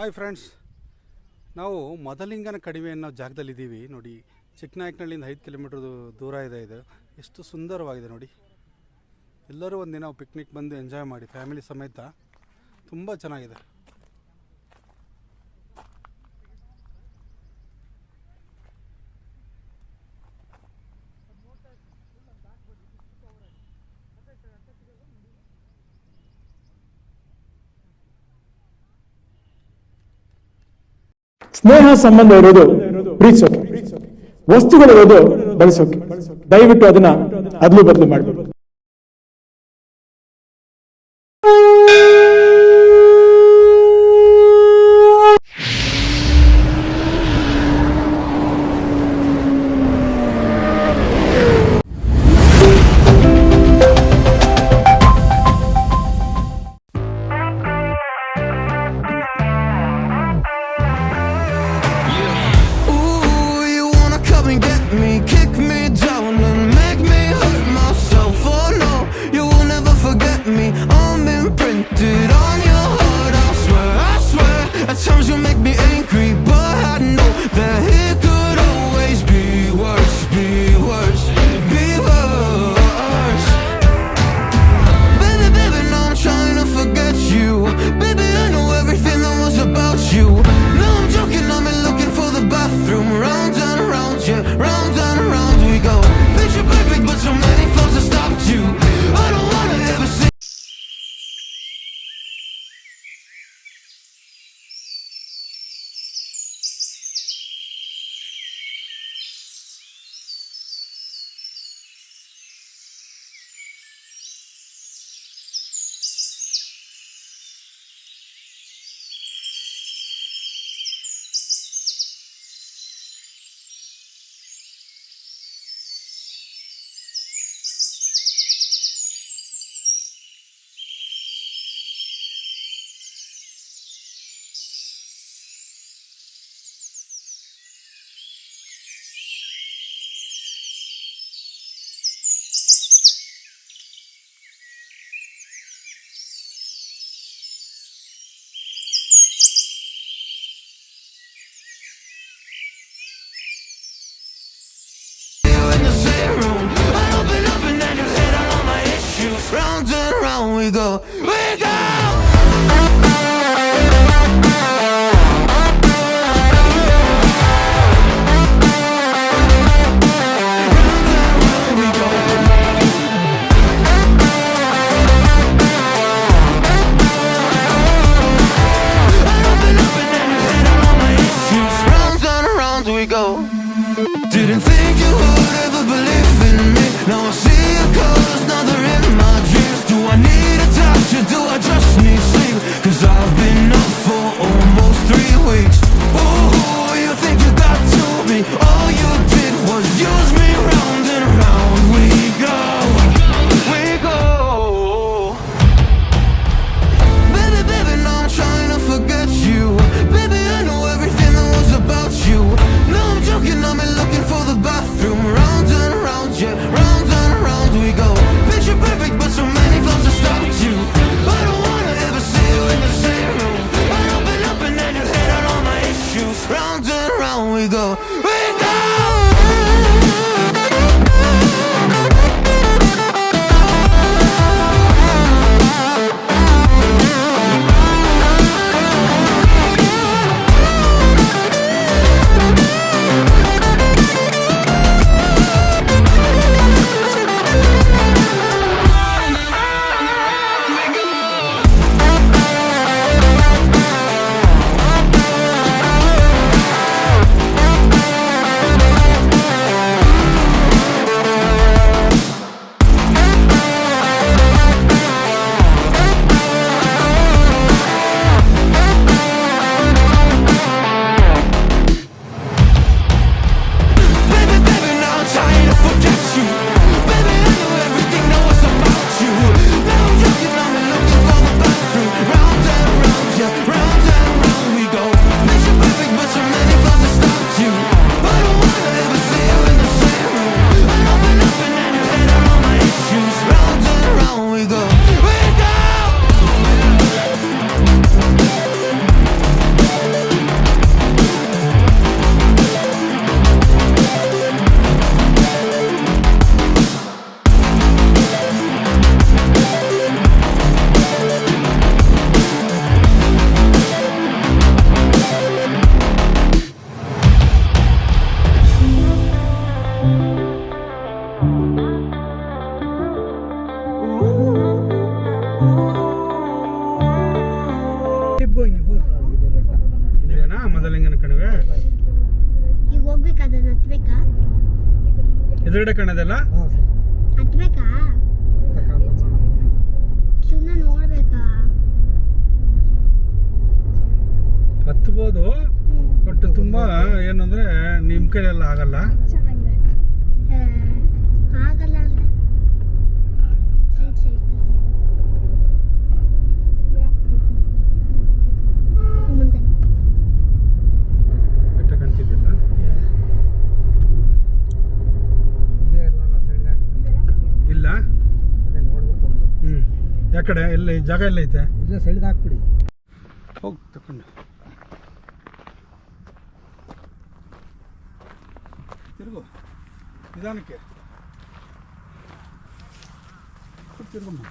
Hi friends ನಾವು ಮದಲಿಂಗನ ಕಡಿಮೆ ಅನ್ನೋ ಜಾಗದಲ್ಲಿದ್ದೀವಿ. ನೋಡಿ, ಚಿಕ್ಕನಾಯಕನಹಳ್ಳಿಯಿಂದ ಐದು ಕಿಲೋಮೀಟ್ರ್ ದೂರ ಇದೆ ಇದು. ಎಷ್ಟು ಸುಂದರವಾಗಿದೆ ನೋಡಿ. ಎಲ್ಲರೂ ಒಂದಿನ ಪಿಕ್ನಿಕ್ ಬಂದು ಎಂಜಾಯ್ ಮಾಡಿ ಫ್ಯಾಮಿಲಿ ಸಮೇತ. ತುಂಬ ಚೆನ್ನಾಗಿದೆ. ಸ್ನೇಹ ಸಂಬಂಧ ಇರೋದು ಪ್ರೀತಿಸೋಕೆ. ವಸ್ತುಗಳಿರೋದು ಬಳಸೋಕೆ ದಯವಿಟ್ಟು ಅದನ್ನ ಅದ್ಲು ಬದಲು ಮಾಡಬೇಕು. ಎದುರುಗಡೆ ಕಾಣೋದಲ್ಲ ಹತ್ಬೇಕಾ ಸುಮ್ಮನೆ ನೋಡ್ಬೇಕಾ? ಹತ್ಬೋದು ಬಟ್ ತುಂಬಾ ಏನಂದ್ರೆ ನಿಮ್ ಕೈಲೆಲ್ಲ ಆಗಲ್ಲ. ಆಗಲ್ಲ ಅಂದ್ರೆ ಸೈಡ್ ಸೈಡ್ ಮುಂದೆ ಬೆಟ್ಟ ಕಾಣ್ತಿದ್ದಿಲ್ಲ ಇಲ್ಲ ಹ್ಮ್ ಯಾಕಡೆ ಇಲ್ಲಿ ಜಾಗ ಎಲ್ಲ ಐತೆ. ಸೈಡ್ಗೆ ಹಾಕ್ಬಿಡಿ. ಹೋಗಿ ತಕೊಂಡು. ತಿರುಗು. ನಿಧಾನಕ್ಕೆ. ತಿರುಗಮ್ಮ.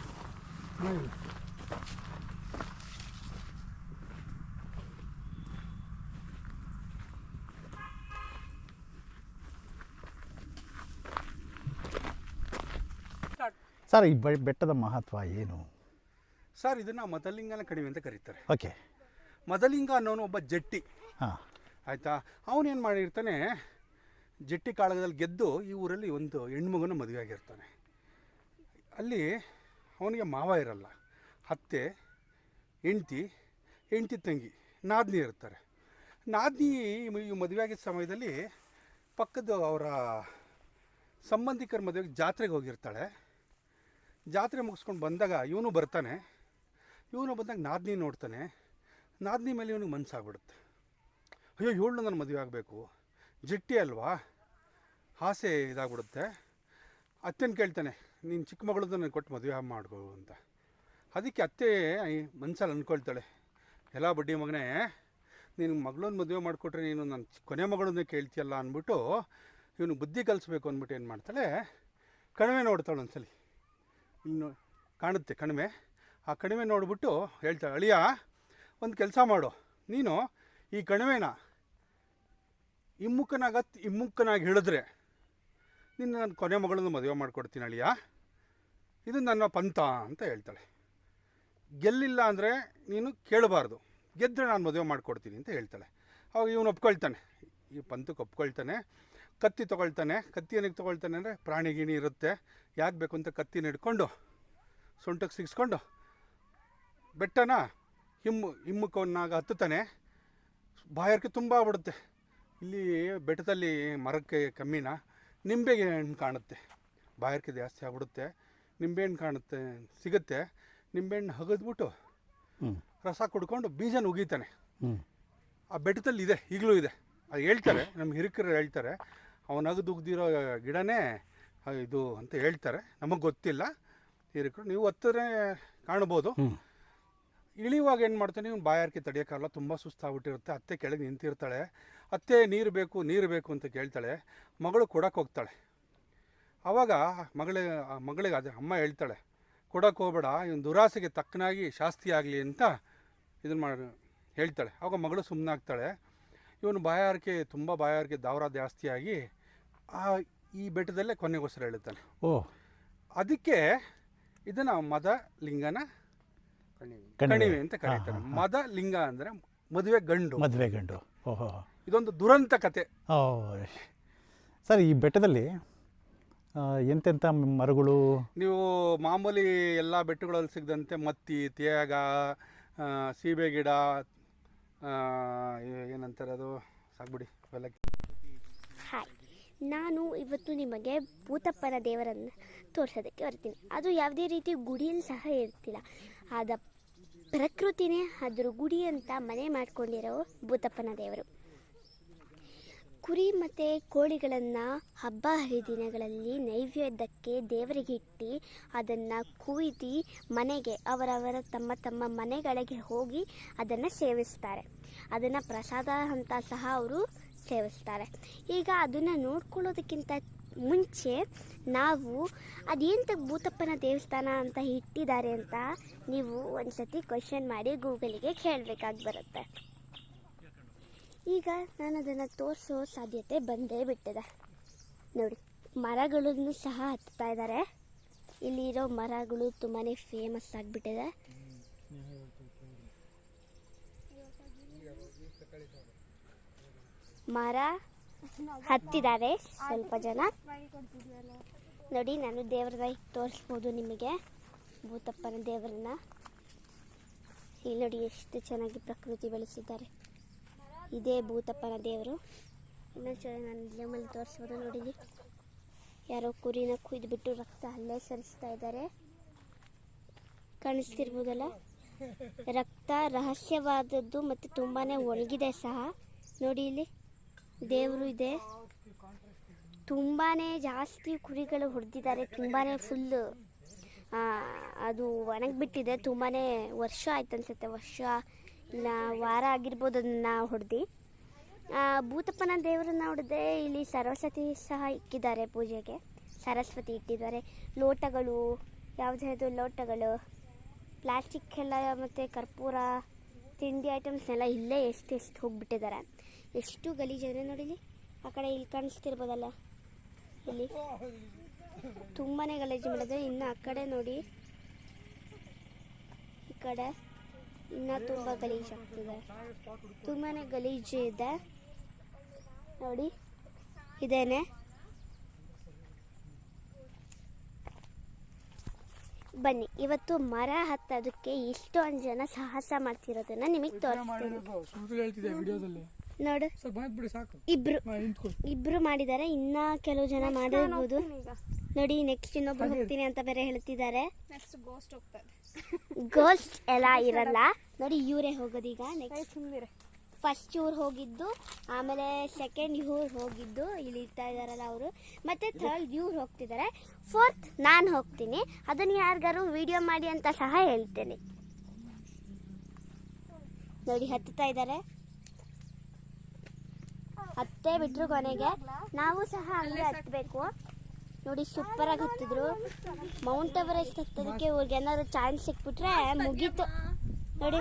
ಸರ್ ಈ ಬೆಟ್ಟದ ಮಹತ್ವ ಏನು? ಸರ್ ಇದನ್ನ ಮದಲಿಂಗನ ಕಡಿಮೆ ಅಂತ ಕರೀತಾರೆ. ಓಕೆ ಮದಲಿಂಗ ಅನ್ನೋನು ಒಬ್ಬ ಜಟ್ಟಿ. ಹಾಂ. ಆಯಿತಾ? ಅವನೇನು ಮಾಡಿರ್ತಾನೆ ಜಟ್ಟಿ ಕಾಳಗದಲ್ಲಿ ಗೆದ್ದು ಈ ಊರಲ್ಲಿ ಒಂದು ಹೆಣ್ಮಗನ ಮದುವೆ ಆಗಿರ್ತಾನೆ. ಅಲ್ಲಿ ಅವನಿಗೆ ಮಾವ ಇರಲ್ಲ. ಅತ್ತೆ ಹೆಂಡ್ತಿ ಹೆಂಡ್ತಿ ತಂಗಿ ನಾದ್ನಿ ಇರ್ತಾರೆ. ನಾದ್ನಿ ಈ ಮದುವೆ ಆಗಿದ್ದ ಸಮಯದಲ್ಲಿ ಪಕ್ಕದ ಅವರ ಸಂಬಂಧಿಕರ ಮದುವೆಗೆ ಜಾತ್ರೆಗೆ ಹೋಗಿರ್ತಾಳೆ. ಜಾತ್ರೆ ಮುಗಿಸ್ಕೊಂಡು ಬಂದಾಗ ಇವನು ಬರ್ತಾನೆ. ಇವನು ಬಂದಾಗ ನಾದ್ನಿ ನೋಡ್ತಾನೆ. ನಾದ್ನಿ ಮೇಲೆ ಇವನಿಗೆ ಮನಸ್ಸಾಗ್ಬಿಡುತ್ತೆ ಅಯ್ಯೋ ಇವಳು ನನ್ನ ಮದುವೆ ಆಗಬೇಕು. ಜಿಟ್ಟಿ ಅಲ್ವಾ? ಆಸೆ ಇದಾಗ್ಬಿಡುತ್ತೆ. ಅತ್ತೆನ ಕೇಳ್ತಾನೆ, ನೀನು ಚಿಕ್ಕ ಮಗಳದ್ದು ನನಗೆ ಕೊಟ್ಟು ಮದುವೆ ಮಾಡ್ಕೋ ಅಂತ. ಅದಕ್ಕೆ ಅತ್ತೆ ಮನ್ಸಲ್ಲಿ ಅಂದ್ಕೊಳ್ತಾಳೆ ಎಲ್ಲ ಬಡ್ಡಿ ಮಗನೇ, ನೀನು ಮಗಳನ್ನ ಮದುವೆ ಮಾಡಿಕೊಟ್ರೆ ನೀನು ನನ್ನ ಕೊನೆ ಮಗಳನ್ನೇ ಕೇಳ್ತೀಯಲ್ಲ ಅಂದ್ಬಿಟ್ಟು ಇವನು ಬುದ್ಧಿ ಕಲಿಸ್ಬೇಕು ಅಂದ್ಬಿಟ್ಟು ಏನು ಮಾಡ್ತಾಳೆ, ಕಣಿವೆ ನೋಡ್ತಾಳೆ ಒಂದ್ಸಲಿ. ಇನ್ನು ಕಾಣುತ್ತೆ ಕಣಿವೆ. ಆ ಕಣಿವೆ ನೋಡಿಬಿಟ್ಟು ಹೇಳ್ತಾಳೆ, ಅಳಿಯ, ಒಂದು ಕೆಲಸ ಮಾಡು. ನೀನು ಈ ಕಣಿವೆನ ಇಮ್ಮುಖನಾಗತ್ ಇಮ್ಮುಖನಾಗಿ ಹಿಡಿದ್ರೆ ನಿನ್ನ ನನ್ನ ಕೊನೆ ಮಗಳನ್ನು ಮದುವೆ ಮಾಡಿಕೊಡ್ತೀನಿ, ಅಳಿಯ. ಇದು ನನ್ನ ಪಂಥ, ಅಂತ ಹೇಳ್ತಾಳೆ. ಗೆಲ್ಲಿಲ್ಲ ಅಂದರೆ ನೀನು ಕೇಳಬಾರ್ದು. ಗೆದ್ದರೆ ನಾನು ಮದುವೆ ಮಾಡಿಕೊಡ್ತೀನಿ ಅಂತ ಹೇಳ್ತಾಳೆ. ಅವಾಗ ಇವನು ಒಪ್ಕೊಳ್ತಾನೆ. ಈ ಪಂಥಕ್ಕೆ ಒಪ್ಕೊಳ್ತಾನೆ. ಕತ್ತಿ ತೊಗೊಳ್ತಾನೆ. ಕತ್ತಿ ಏನಕ್ಕೆ ತೊಗೊಳ್ತಾನೆ ಅಂದರೆ ಪ್ರಾಣಿಗಿಣಿ ಇರುತ್ತೆ. ಯಾಕೆ ಬೇಕು ಅಂತ ಕತ್ತಿನ ಹಿಡ್ಕೊಂಡು ಸೊಂಟಕ್ಕೆ ಸಿಗಿಸ್ಕೊಂಡು ಬೆಟ್ಟನ ಹಿಮ್ಮು ಹಿಮ್ಮುಖವನ್ನಾಗ ಹತ್ತುತ್ತಾನೆ. ಬಾಯಾರಿಕೆ ತುಂಬ ಬಿಡುತ್ತೆ. ಇಲ್ಲಿ ಬೆಟ್ಟದಲ್ಲಿ ಮರಕ್ಕೆ ಕಮ್ಮಿನ ನಿಂಬೆಗೆ ಹಣ್ಣು ಕಾಣುತ್ತೆ. ಬಾಯಾರಿಕೆ ಜಾಸ್ತಿ ಆಗ್ಬಿಡುತ್ತೆ. ನಿಂಬೆಹಣ್ಣು ಕಾಣುತ್ತೆ ಸಿಗುತ್ತೆ. ನಿಂಬೆಹಣ್ಣು ಹಗದ್ಬಿಟ್ಟು ರಸ ಕುಡ್ಕೊಂಡು ಬೀಜನ ಉಗೀತಾನೆ. ಆ ಬೆಟ್ಟದಲ್ಲಿ ಇದೆ ಈಗಲೂ ಇದೆ. ಅದು ಹೇಳ್ತಾರೆ ನಮ್ಮ ಹಿರಿಕರು ಹೇಳ್ತಾರೆ ಅವನ ಅಗದು ಉಗ್ದಿರೋ ಗಿಡನೇ ಇದು ಅಂತ ಹೇಳ್ತಾರೆ. ನಮಗೆ ಗೊತ್ತಿಲ್ಲ. ಹಿರಿಕರು ನೀವು ಹತ್ತಿದ್ರೆ ಕಾಣ್ಬೋದು. ಇಳಿಯುವಾಗ ಏನು ಮಾಡ್ತಾನೆ ಇವ್ನು ಬಾಯಾರಿಕೆ ತಡೆಯೋಕ್ಕಾಗಲ್ಲ ತುಂಬ ಸುಸ್ತಾಗ್ಬಿಟ್ಟಿರುತ್ತೆ ಅತ್ತೆ ಕೆಳಗೆ ನಿಂತಿರ್ತಾಳೆ. ಅತ್ತೆ ನೀರು ಬೇಕು ನೀರು ಬೇಕು ಅಂತ ಕೇಳ್ತಾಳೆ ಮಗಳು ಕೊಡಕ್ಕೆ ಹೋಗ್ತಾಳೆ. ಆವಾಗ ಮಗಳೇ ಆ ಮಗಳಿಗೆ ಅದೇ ಅಮ್ಮ ಹೇಳ್ತಾಳೆ ಕೊಡಕ್ಕೆ ಹೋಗ್ಬೇಡ ಇವನು ದುರಾಸೆಗೆ ತಕ್ಕನಾಗಿ ಶಾಸ್ತಿ ಆಗಲಿ ಅಂತ ಇದನ್ನು ಮಾಡಿ ಹೇಳ್ತಾಳೆ. ಆವಾಗ ಮಗಳು ಸುಮ್ಮನಾಗ್ತಾಳೆ ಇವನು ಬಾಯಾರಿಕೆ ತುಂಬ ಬಾಯಾರಿಕೆ ದಾವರ ಜಾಸ್ತಿಯಾಗಿ ಆ ಈ ಬೆಟ್ಟದಲ್ಲೇ ಕೊನೆಗೋಸ್ಕರ ಹೇಳ್ತಾನೆ ಓ. ಅದಕ್ಕೆ ಇದನ್ನು ಮದ ಲಿಂಗನ ಕಣಿವೆ. ಕಣಿವೆ. ಅಂತ ಕರೀತಾರೆ. ಮದ ಲಿಂಗ ಅಂದ್ರೆ ಮದುವೆ ಗಂಡು. ಮದುವೆ ಗಂಡು. ಓಹೋ ಇದೊಂದು ದುರಂತ ಕತೆ. ಓ ಸರ್ ಈ ಬೆಟ್ಟದಲ್ಲಿ ಎಂತೆಂಥ ಮರಗಳು? ನೀವು ಮಾಮೂಲಿ ಎಲ್ಲ ಬೆಟ್ಟಗಳಲ್ಲಿ ಸಿಗದಂತೆ ಮತ್ತಿ ತೇಗ ಸೀಬೆ ಗಿಡ ಏನಂತಾರೆ ಅದು? ಸಾಕ್ಬಿಡಿ ಅವೆಲ್ಲ ಹಾಯ್ ನಾನು ಇವತ್ತು ನಿಮಗೆ ಭೂತಪ್ಪನ ದೇವರನ್ನು ತೋರಿಸೋದಕ್ಕೆ ಬರ್ತೀನಿ. ಅದು ಯಾವುದೇ ರೀತಿ ಗುಡಿಯಲ್ಲಿ ಸಹ ಇರ್ತಿಲ್ಲ. ಆದ ಪ್ರಕೃತಿನೇ ಅದ್ರ ಗುಡಿ ಅಂತ ಮನೆ ಮಾಡ್ಕೊಂಡಿರೋ ಭೂತಪ್ಪನ ದೇವರು. ಕುರಿ ಮತ್ತು ಕೋಳಿಗಳನ್ನು ಹಬ್ಬ ಹರಿದಿನಗಳಲ್ಲಿ ನೈವೇದ್ಯಕ್ಕೆ ದೇವರಿಗೆ ಇಟ್ಟು ಅದನ್ನು ಕುಯ್ದು ಮನೆಗೆ ಅವರವರ ತಮ್ಮ ತಮ್ಮ ಮನೆಗಳಿಗೆ ಹೋಗಿ ಅದನ್ನು ಸೇವಿಸ್ತಾರೆ. ಅದನ್ನು ಪ್ರಸಾದ ಅಂತ ಸಹ ಅವರು ಸೇವಿಸ್ತಾರೆ. ಈಗ ಅದನ್ನು ನೋಡ್ಕೊಳ್ಳೋದಕ್ಕಿಂತ ಮುಂಚೆ ನಾವು ಅದೇಂತ ಭೂತಪ್ಪನ ದೇವಸ್ಥಾನ ಅಂತ ಇಟ್ಟಿದ್ದಾರೆ ಅಂತ ನೀವು ಒಂದ್ಸತಿ ಕ್ವಶನ್ ಮಾಡಿ ಗೂಗಲಿಗೆ ಕೇಳಬೇಕಾಗಿ ಬರುತ್ತೆ. ಈಗ ನಾನು ಅದನ್ನು ತೋರಿಸೋ ಸಾಧ್ಯತೆ ಬಂದೇ ಬಿಟ್ಟಿದೆ. ನೋಡಿ, ಮರಗಳನ್ನು ಸಹ ಹತ್ತಾ ಇದ್ದಾರೆ. ಇಲ್ಲಿರೋ ಮರಗಳು ತುಂಬಾ ಫೇಮಸ್ ಆಗಿಬಿಟ್ಟಿದೆ. ಮರ ಹತ್ತಿದ್ದಾರೆ ಸ್ವಲ್ಪ ಜನ. ನೋಡಿ, ನಾನು ದೇವ್ರನ್ನ ತೋರಿಸ್ಬೋದು ನಿಮಗೆ. ಭೂತಪ್ಪನ ದೇವರನ್ನ. ಇಲ್ಲಿ ನೋಡಿ, ಎಷ್ಟು ಚೆನ್ನಾಗಿ ಪ್ರಕೃತಿ ಬೆಳೆಸಿದ್ದಾರೆ. ಇದೇ ಭೂತಪ್ಪನ ದೇವರು. ಇನ್ನೊಂದು ಸಲ ನಾನು ಜಮಲ್ಲಿ ತೋರಿಸ್ಬೋದು ನೋಡಿ. ಇಲ್ಲಿ. ಯಾರೋ ಕುರಿನ ಕುಯ್ದುಬಿಟ್ಟು ರಕ್ತ ಅಲ್ಲೇ ಸರಿಸ್ತಾ ಇದ್ದಾರೆ. ಕಾಣಿಸ್ತಿರ್ಬೋದಲ್ಲ? ರಕ್ತ ರಹಸ್ಯವಾದದ್ದು ಮತ್ತು ತುಂಬಾ ಒಣಗಿದೆ ಸಹ. ನೋಡಿ ಇಲ್ಲಿ. ದೇವರು ಇದೆ. ತುಂಬಾ ಜಾಸ್ತಿ ಕುರಿಗಳು ಹೊಡೆದಿದ್ದಾರೆ ತುಂಬಾ ಫುಲ್ಲು ಅದು ಒಣಗಿಬಿಟ್ಟಿದೆ ತುಂಬಾ ವರ್ಷ ಆಯ್ತು ಅನ್ಸುತ್ತೆ, ವರ್ಷ ಇಲ್ಲ, ವಾರ ಆಗಿರ್ಬೋದು ಅದನ್ನು ಹೊಡೆದು ಭೂತಪ್ಪನ ದೇವರನ್ನ ಹೊಡೆದೆ ಇಲ್ಲಿ ಸರಸ್ವತಿ ಸಹ ಇಕ್ಕಿದ್ದಾರೆ ಪೂಜೆಗೆ. ಸರಸ್ವತಿ ಇಟ್ಟಿದ್ದಾರೆ. ಲೋಟಗಳು ಯಾವುದ್ಯಾವುದು ಲೋಟಗಳು? ಪ್ಲಾಸ್ಟಿಕ್ ಎಲ್ಲ ಮತ್ತು ಕರ್ಪೂರ, ತಿಂಡಿ ಐಟಮ್ಸ್ನೆಲ್ಲ ಇಲ್ಲೇ ಎಷ್ಟು ಎಷ್ಟು ಹೋಗ್ಬಿಟ್ಟಿದ್ದಾರೆ. ಎಷ್ಟು ನೋಡಿ ಇಲ್ಲಿ? ಆ ಕಡೆ ಇಲ್ಲಿ ಕಾಣಿಸ್ತಿರ್ಬೋದಲ್ಲ? ಇಲ್ಲಿ. ತುಂಬಾ ಗಲೀಜು ಮಾಡಿದ್ರೆ. ಇನ್ನು ಆ ಕಡೆ ನೋಡಿ. ಈ ಕಡೆ ಇನ್ನೂ ತುಂಬ ಗಲೀಜು ಆಗ್ತಿದೆ. ತುಂಬಾ ಗಲೀಜು ಇದೆ. ನೋಡಿ. ಇದೇನೆ. ಬನ್ನಿ, ಇವತ್ತು ಮರ ಹತ್ತೋದಕ್ಕೆ ಇಷ್ಟೊಂದು ಜನ ಸಾಹಸ ಮಾಡ್ತಿರೋದನ್ನ ನಿಮಗೆ ತೋರಿಸ್ತೀನಿ. ನೋಡು. ಇಬ್ರು. ಇಬ್ರು ಮಾಡಿದ್ದಾರೆ. ಇನ್ನ ಕೆಲವು ಜನ ಮಾಡಿರ್ಬೋದು. ನೋಡಿ ನೆಕ್ಸ್ಟ್ ಇನ್ನೊಬ್ರು ಹೋಗ್ತೀನಿ ಅಂತ ಬೇರೆ ಹೇಳ್ತಿದ್ದಾರೆ. ಗೋಸ್ಟ್ ಎಲ್ಲ ಇರಲ್ಲ. ನೋಡಿ ಇವರೇ ಹೋಗೋದೀಗ. ನೆಕ್ಸ್ಟ್ ಫಸ್ಟ್ ಇವ್ರು ಹೋಗಿದ್ದು ಆಮೇಲೆ ಸೆಕೆಂಡ್ ಇವ್ರು ಹೋಗಿದ್ದು. ಇಲ್ಲಿ ಇರ್ತಾ ಇದಾರಲ್ಲ ಅವರು. ಮತ್ತೆ ಥರ್ಡ್ ಇವ್ರು ಹೋಗ್ತಿದ್ದಾರೆ. ಫೋರ್ತ್ ನಾನು ಹೋಗ್ತೀನಿ. ಅದನ್ನ ಯಾರಿಗಾರು ವಿಡಿಯೋ ಮಾಡಿ ಅಂತ ಸಹ ಹೇಳ್ತೇನೆ. ನೋಡಿ ಹತ್ತುತ್ತಾ ಇದ್ದಾರೆ. ಹತ್ತೇ ಬಿಟ್ರು ಕೊನೆಗೆ. ನಾವು ಸಹ ಹಂಗೆ ಹತ್ತಬೇಕು ನೋಡಿ ಸೂಪರ್ ಆಗಿ ಹತ್ತಿದ್ರು ಮೌಂಟ್ ಎವರೆಸ್ಟ್ ಹತ್ತೋದಕ್ಕೆ ಇವ್ರಿಗೆ ಏನಾದ್ರು ಚಾನ್ಸ್ ಸಿಕ್ಬಿಟ್ರೆ ಮುಗೀತು. ನೋಡಿ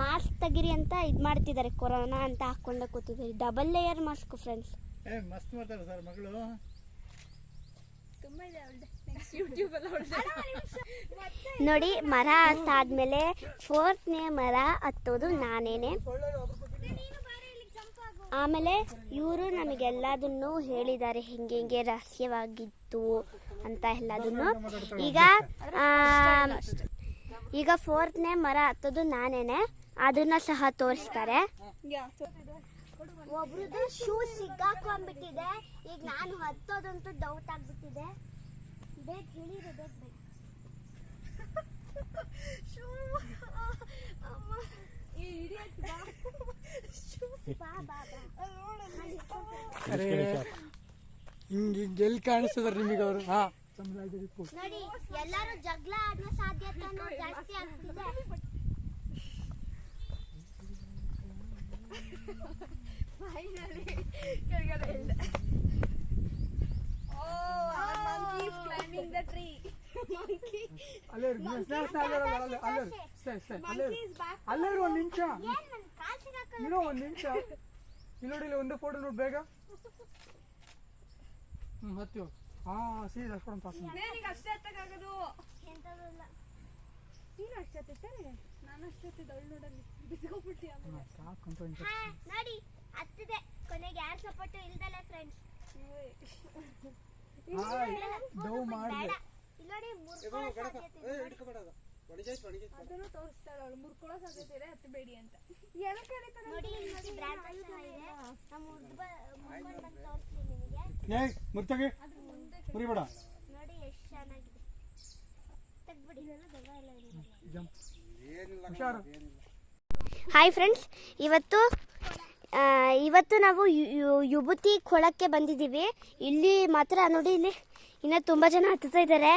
ಮಾಸ್ಕ್ ತೆಗಿರಿ ಅಂತ ಇದು ಮಾಡ್ತಿದ್ದಾರೆ ಕೊರೋನಾ ಅಂತ ಹಾಕೊಂಡೆ ಕೂತಿದ್ದಾರೆ. ಡಬಲ್ ಲೇಯರ್ ಮಾಸ್ಕ್ ಫ್ರೆಂಡ್ಸ್ ಏ ಮಸ್ತ್ ಮಾಡ್ತಾರೆ ಸರ್ ಮಗಳು. ನೋಡಿ ಮರ ಹತ್ತಾದ್ಮೇಲೆ ಫೋರ್ತ್ನೇ ಮರ ಹತ್ತೋದು ನಾನೇನೆ. ಆಮೇಲೆ ಇವರು ನಮಗೆಲ್ಲದನ್ನು ಹೇಳಿದ್ದಾರೆ ಹಿಂಗೆ ಹಿಂಗೆ ರಹಸ್ಯವಾಗಿತ್ತು ಅಂತ ಎಲ್ಲದನ್ನು. ಈಗ ಈಗ ಫೋರ್ತ್ನೇ ಮರ ಹತ್ತೋದು ನಾನೇನೆ. ಅದನ್ನ ಸಹ ತೋರಿಸ್ತಾರೆ. ಒಬ್ರದ್ದು ಶೂ ಸಿಕ್ಕಾಕೊಂಡ್ಬಿಟ್ಟಿದೆ. ಈಗ ನಾನು ಹತ್ತೋದಂತೂ ಡೌಟ್ ಆಗ್ಬಿಟ್ಟಿದೆ. ಬಾ. ಬಾ ಬಾ ಹಿಂಗೆ ಹಿಂಗೆ ಎಲ್ಲಿ ಕಾಣಿಸ್ತದಾರೆ ನಿಮಗೆ ಅವರು? ಹಾ. ನೋಡಿ ಎಲ್ಲರೂ ಜಗಳ ಆಡೋ ಸಾಧ್ಯತೆ ಜಾಸ್ತಿ ಆಗ್ತಿದೆ. ಅಲ್ಲೇ ಇರು, ಸ್ನೇಹ, ಸ್ನೇಹ, ಅಲ್ಲೇ ಇರು, ಅಲ್ಲೇ, ಅಲ್ಲೇ ಇರು. ಸ್ನೇಹ, ಸ್ನೇಹ, ಅಲ್ಲೇ ಅಲ್ಲೇ ಇರು, ಒಂದ್ ನಿಮಿಷ. ಏನ್ ನನ್ ಕಾಲ್ ಸಿಗಾಕಲ್ಲ ಇರೋ ಒಂದ್ ನಿಮಿಷ. ಇಲ್ಲಿ ನೋಡಿ ಇಲ್ಲಿ ಒಂದೇ ಫೋಟೋ ನೋಡಿ ಬೇಗ. ಹ್ಮ್ ಹತ್ತಿ. ಹಾ ಸೀದಾ ಅಷ್ಟೊಂದು ಪಾಸ್. ಸಾಕು ಅಂತ ಒಂದು ಹಾ ನೋಡಿ ಹತ್ತಿದೆ. ಕೊನೆಗೆ ಯಾರು ಸಪೋರ್ಟ್ ಇಲ್ದಲೆ ಫ್ರೆಂಡ್ಸ್ ಹಾ, ಡವ್ ಮಾಡಿದೆ ಇಲ್ಲಿ ನೋಡಿ ಮುರ್ಕೊಳ್ಳೋ ಸಾಧ್ಯತೆ ಇದೆ ನೋಡಿ ಇಲ್ಲಿ ನೋಡಿ ಬ್ರಾಂಚ್ ಸಹ ಇದೆ. ನಾವು ಮುರ್ದ್ ಬ- ಮುರ್ಕೊಂಡ್ ಬಂದು ತೋರಿಸ್ತೀನಿ ನಿಮಗೆ ಏಯ್ ಮುರ್ತಗೆ ಮುರಿಬೇಡ ನೋಡಿ ಎಷ್ಟು ಚೆನ್ನಾಗಿದೆ. ತೆಗ್ಬಿಡಿ ದೆವ್ವ ಎಲ್ಲ ಏನಿರಲ್ಲ. ಜಂಪ್. ಹುಷಾರು. ಹಾಯ್ ಫ್ರೆಂಡ್ಸ್ ಇವತ್ತು ಆ, ಇವತ್ತು ನಾವು ಯು- ಯು- ಯುಬತಿ ಕೊಳಕ್ಕೆ ಬಂದಿದ್ದೀವಿ. ಇಲ್ಲಿ ಮಾತ್ರ ನೋಡಿ ಇಲ್ಲಿ ಇನ್ನೂ ತುಂಬ ಜನ ಹತ್ತುತ್ತಾ ಇದ್ದಾರೆ.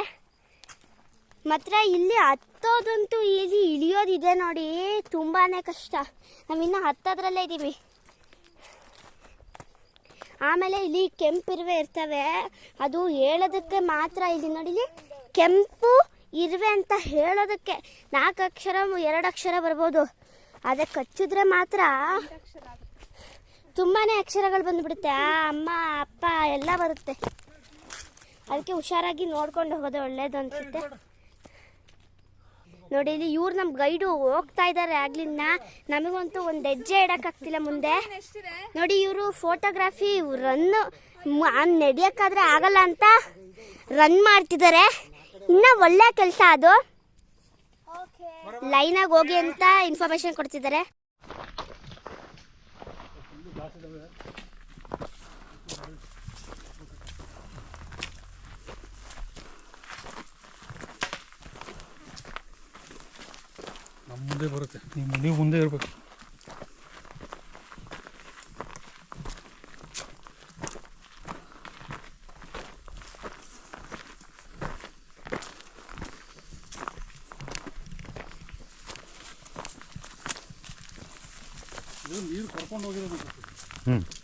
ಮಾತ್ರ ಇಲ್ಲಿ ಹತ್ತೋದಂತೂ ಇಲ್ಲಿ ಇಳಿಯೋದಿದೆ ನೋಡಿ. ತುಂಬಾ ಕಷ್ಟ. ನಾವಿನ್ನ ಹತ್ತೋದ್ರಲ್ಲೇ ಇದ್ದೀವಿ ಆಮೇಲೆ ಇಲ್ಲಿ ಕೆಂಪಿರುವೆ ಇರ್ತವೆ. ಅದು ಹೇಳೋದಕ್ಕೆ ಮಾತ್ರ ಇಲ್ಲಿ ನೋಡಿ, ಇಲ್ಲಿ ಕೆಂಪು ಇರುವೆ ಅಂತ ಹೇಳೋದಕ್ಕೆ ನಾಲ್ಕು ಅಕ್ಷರ, ಎರಡು ಅಕ್ಷರ ಬರ್ಬೋದು. ಅದೇ ಕಚ್ಚಿದ್ರೆ ಮಾತ್ರ ತುಂಬಾನೇ ಅಕ್ಷರಗಳು ಬಂದ್ಬಿಡುತ್ತೆ. ಅಮ್ಮ, ಅಪ್ಪ ಎಲ್ಲ ಬರುತ್ತೆ. ಅದಕ್ಕೆ ಹುಷಾರಾಗಿ ನೋಡ್ಕೊಂಡು ಹೋಗೋದು ಒಳ್ಳೇದು ಅನ್ಸುತ್ತೆ. ನೋಡಿ ಇಲ್ಲಿ ಇವ್ರು ನಮ್ಮ ಗೈಡು ಹೋಗ್ತಾ ಇದ್ದಾರೆ ಆಗ್ಲಿಂದ. ನಮಗಂತೂ ಒಂದು ಹೆಜ್ಜೆ ಇಡೋಕ್ಕಾಗ್ತಿಲ್ಲ ಮುಂದೆ. ನೋಡಿ ಇವರು ಫೋಟೋಗ್ರಾಫಿ ರನ್ ನಡೆಯೋಕ್ಕಾದ್ರೆ ಆಗಲ್ಲ ಅಂತ ರನ್ ಮಾಡ್ತಿದ್ದಾರೆ ಇನ್ನ ಒಳ್ಳೆ ಕೆಲಸ ಅದು. ಲೈನಾಗಿ ಹೋಗಿ ಅಂತ ಇನ್ಫಾರ್ಮೇಶನ್ ಕೊಡ್ತಿದ್ದಾರೆ ಮುಂದೆ ಬರುತ್ತೆ. ನೀವು ನೀವು ಮುಂದೆ ಇರಬೇಕು. ನೀರು ಕರ್ಕೊಂಡು ಹೋಗಿರೋದು ನೀರು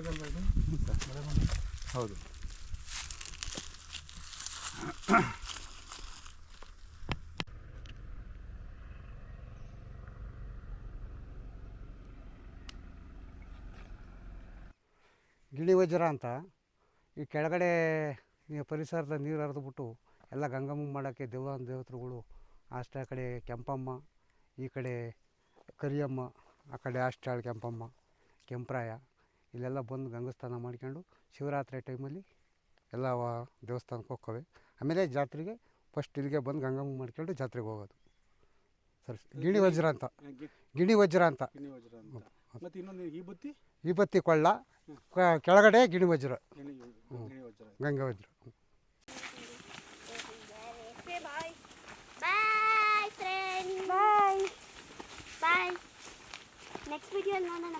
ಇದು ಹೌದು. ಗಿಳಿ ವಜ್ರ ಅಂತ. ಈ ಕೆಳಗಡೆ ಈ ಪರಿಸರದ ನೀರು ಹರಿದ್ಬಿಟ್ಟು ಎಲ್ಲ ಗಂಗಮ್ಮ ಮಾಡೋಕ್ಕೆ ದೇವ ದೇವತೆಗಳು ಅಷ್ಟ ಕಡೆ ಕೆಂಪಮ್ಮ ಈ ಕಡೆ ಕರಿಯಮ್ಮ ಆ ಕಡೆ ಅಷ್ಟಾಳು ಕೆಂಪಮ್ಮ ಕೆಂಪ್ರಾಯ. ಇಲ್ಲೆಲ್ಲ ಬಂದು ಗಂಗಾ ಸ್ನಾನ ಮಾಡ್ಕೊಂಡು ಶಿವರಾತ್ರಿ ಟೈಮಲ್ಲಿ ಎಲ್ಲ ವ- ದೇವಸ್ಥಾನಕ್ಕೆ ಹೋಗ್ತವೆ. ಆಮೇಲೆ ಜಾತ್ರೆಗೆ ಫಸ್ಟ್ ಇಲ್ಲಿಗೆ ಬಂದು ಗಂಗಮ್ಮ ಮಾಡ್ಕೊಂಡು ಜಾತ್ರೆಗೆ ಹೋಗೋದು. ಸರಿ ಗಿಣಿ ವಜ್ರ ಅಂತ. ಗಿಣಿ ವಜ್ರ ಅಂತ. ಗಿಣಿ ವಜ್ರ ಅಂತ. ಮತ್ತೆ ಇನ್ನೊಂದು ಈ ಬತ್ತಿ ಕೊಳ್ಳ ಕೆಳಗಡೆ ಗಿಣಿ ವಜ್ರ. ಗಂಗ ಗಿಣಿ ವಜ್ರ. ಗಂಗಾ ಬಾಯ್ ನೆಕ್ಸ್ಟ್ ವಿಡಿಯೋ ನೋಡೋಣ.